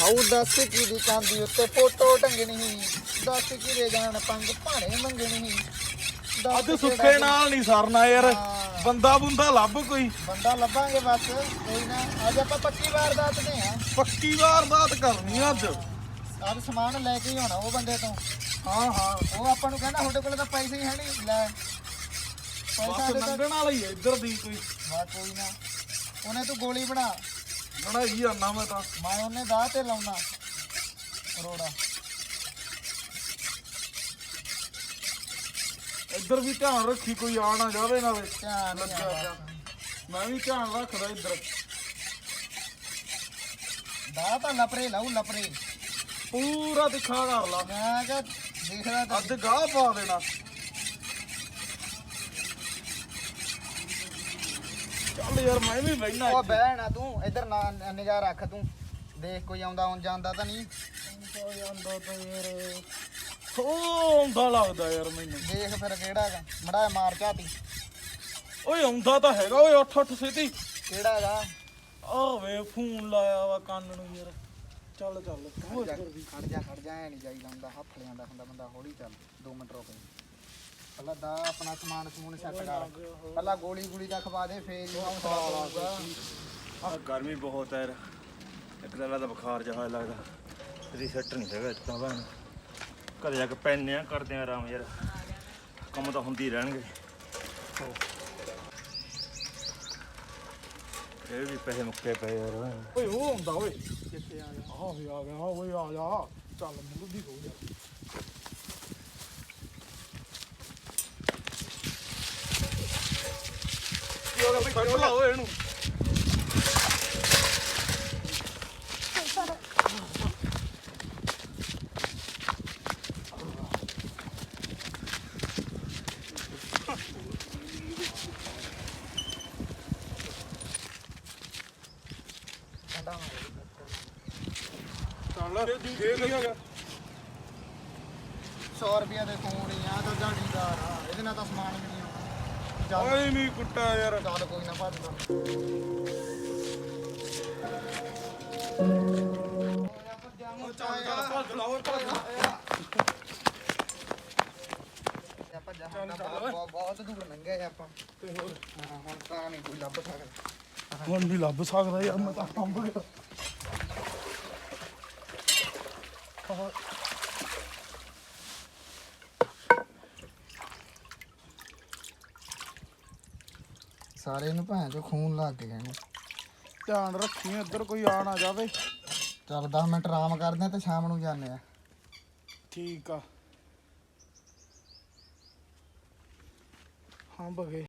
How ਦੱਸ ਕੀ ਦੀ ਚਾਂਦੀ ਉੱਤੇ ਫੋਟੋ ਟੰਗਣੀ ਦੱਸ ਕਿਰੇ ਜਾਣ ਪੰਗ ਭਾਣੇ ਮੰਗਣੀ ਦੱਸ ਅੱਜ ਕਿਹੜਾ ਸੁੱਕੇ ਨਾਲ ਨਹੀਂ ਸਰਨਾ ਯਾਰ। ਹਾਂ। ਬੰਦਾ ਬੁੰਦਾ ਲੱਭ ਕੋਈ। ਬੰਦਾ ਲੱਭਾਂਗੇ ਬਸ ਕੋਈ ਨਾ। ਅੱਜ ਆਪਾਂ ਪੱਕੀ ਵਾਰਦਾਤ ਤੇ ਆ ਪੱਕੀ ਵਾਰਦਾਤ ਕਰਨੀ ਆ ਅੱਜ। ਅੱਜ ਸਮਾਨ ਲੈ ਕੇ ਹੀ ਆਉਣਾ ਉਹ ਬੰਦੇ ਤੋਂ। ਹਾਂ ਹਾਂ। ਉਹ ਆਪਾਂ ਨੂੰ ਕਹਿੰਦਾ ਤੁਹਾਡੇ ਕੋਲ ਤਾਂ ਪੈਸੇ ਹੀ ਹੈ ਨਹੀਂ। ਲੈ। ਪੈਸਾ ਬਸ ਦੇ ਤਾਂ ਲੰਘਣ ਵਾਲਾ ਹੀ ਆ ਇੱਧਰ ਦੀ ਕੋਈ। ਵਾ ਕੋਈ ਨਾ। ਉਹਨੇ ਤੂੰ ਗੋਲੀ ਬਣਾ। ਬਣਾਈ ਜਾਣਾ ਮੈਂ ਤਾਂ। ਮੈਂ ਉਹਨੇ ਦਾਹ ਤੇ ਲਾਉਣਾ। ਰੋੜਾ ਇੱਧਰ ਵੀ ਧਿਆਨ ਰੱਖੀ ਕੋਈ ਆ ਨਾ ਜਾਵੇ ਨਾਲੇ। ਧਿਆਨ ਨਹੀਂ ਲੱਗਿਆ ਆਉਂਦਾ। ਮੈਂ ਵੀ ਧਿਆਨ ਰੱਖਦਾ ਇੱਧਰ। ਦਾਹ ਤਾਂ ਲਪਰੇ ਲਾਉ ਲਪਰੇ। ਪੂਰਾ ਦਿਖਾ ਕਰ ਲਾ। ਮੈਂ ਕਿਹਾ ਦੇਖਦਾ ਤਾਂ ਅੱਜ ਗਾਹ ਪਾ ਦੇਣਾ ਚੱਲ ਯਾਰ ਮੈਂ ਵੀ ਬੈਠਣਾ ਉਹ ਬਹਿ ਨਾ ਤੂੰ ਇੱਧਰ ਨਾ ਨਿਗਾਹ ਰੱਖ ਤੂੰ। ਦੇਖ ਕੋਈ ਆਉਂਦਾ ਆਉਂ ਜਾਂਦਾ ਤਾਂ ਨਹੀਂ। ਜਾਂਦਾ ਤਾਂ ਯਾਰ ਉਹ ਆਉਂਦਾ ਲੱਗਦਾ ਯਾਰ ਮੈਨੂੰ। ਦੇਖ ਫਿਰ ਕਿਹੜਾ ਹੈਗਾ। ਮੜਾ ਮਾਰ ਝਾਤੀ। ਓਏ ਆਉਂਦਾ ਤਾਂ ਹੈਗਾ ਓਏ ਉੱਠ ਉੱਠ ਸਿੱਧੀ। ਕਿਹੜਾ ਹੈਗਾ? ਆ ਵੇ ਫੋਨ ਲਾਇਆ ਵਾ ਕੰਨ ਨੂੰ ਯਾਰ। ਚੱਲ ਚੱਲ। ਖੜ ਜਾ ਖੜ ਜਾ ਐ ਨਹੀਂ ਜਾਈਦਾ ਹੁੰਦਾ ਹੱਥ ਲਿਆਂਦਾ ਹੁੰਦਾ ਬੰਦਾ ਹੌਲੀ ਚੱਲ 2 ਮਿੰਟ ਰੁਕ ਪਹਿਲਾਂ ਦਾ ਆਪਣਾ ਸਮਾਨ ਸਮੂਨ ਸੈੱਟ ਕਰ। ਪਹਿਲਾਂ ਗੋਲੀ ਗੋਲੀ ਦਾ ਖਵਾ ਦੇ ਫੇਰ ਹੀ ਹੌਸਲਾ ਹੋਊਗਾ ਆ ਗਰਮੀ ਬਹੁਤ ਹੈ ਯਾਰ। ਇੱਕ ਤਾਂ ਲੱਗਦਾ ਬੁਖਾਰ ਜਿਹਾ ਲੱਗਦਾ। ਤੇਰੀ ਸੈੱਟ ਨਹੀਂ ਹੈਗਾ ਇਤਾਂ ਬਾਣ ਘਰੇ ਜਾ ਕੇ ਪੈਨੇ ਆ ਕਰਦੇ ਆ ਆਰਾਮ ਯਾਰ। ਕੰਮ ਤਾਂ ਹੁੰਦੀ ਰਹਿਣਗੇ। ਇਹ ਵੀ ਪੈਸੇ ਮੁੱਕੇ ਪਏ ਯਾਰ। ਓਏ ਉਹ ਆਉਂਦਾ ਓਏ। ਕਿੱਥੇ ਆ ਗਿਆ? ਆ ਵੀ ਆ ਗਿਆ ਓਏ ਆ ਜਾ ਚੱਲ ਦੀ ਹੋ ਜਾ ਯੋਗਾ ਵੀ ਫੜ ਲਾ ਇਹਨੂੰ ਚੱਲ ਇਹ ਕੀ 100 ਰੁਪਿਆ ਦੇ ਫੋਨ ਹੀ ਆ, ਤਾਂ ਜਾਣੀਦਾਰ ਆ, ਇਹਦੇ ਨਾਲ ਤਾਂ ਸਮਾਨ ਵੀ ਨਹੀਂ ਓਏ ਨਹੀਂ ਕੁੱਟਾ ਯਾਰ। ਚੱਲ ਕੋਈ ਨਾ ਭੱਜ ਲਾ। ਚੱਲ ਚੱਲ ਭੱਜ ਲਾ ਓਏ ਭੱਜ ਬਹੁਤ ਦੂਰ ਲੰਘੇ ਆਪਾਂ। ਤੇ ਹੋਰ? ਹੁਣ ਤਾਂ ਨਹੀਂ ਕੋਈ ਲੱਭ ਸਕਦਾ। ਹੁਣ ਨਹੀਂ ਲੱਭ ਸਕਦਾ ਯਾਰ ਮੈਂ ਤਾਂ ਕੰਬ ਗਿਆ ਸਾਰੇ ਨੂੰ ਭੈਣ ਚੋ ਖੂਨ ਲੱਗ ਗਿਆ ਇਹਨੂੰ ਧਿਆਨ ਰੱਖੀ ਇੱਧਰ ਕੋਈ ਆ ਨਾ ਜਾਵੇ। ਚੱਲ 10 ਮਿੰਟ ਆਰਾਮ ਕਰਦੇ ਆ ਤੇ ਸ਼ਾਮ ਨੂੰ ਜਾਂਦੇ ਆ। ਠੀਕ ਆ। ਹਾਂ ਬਗੇ।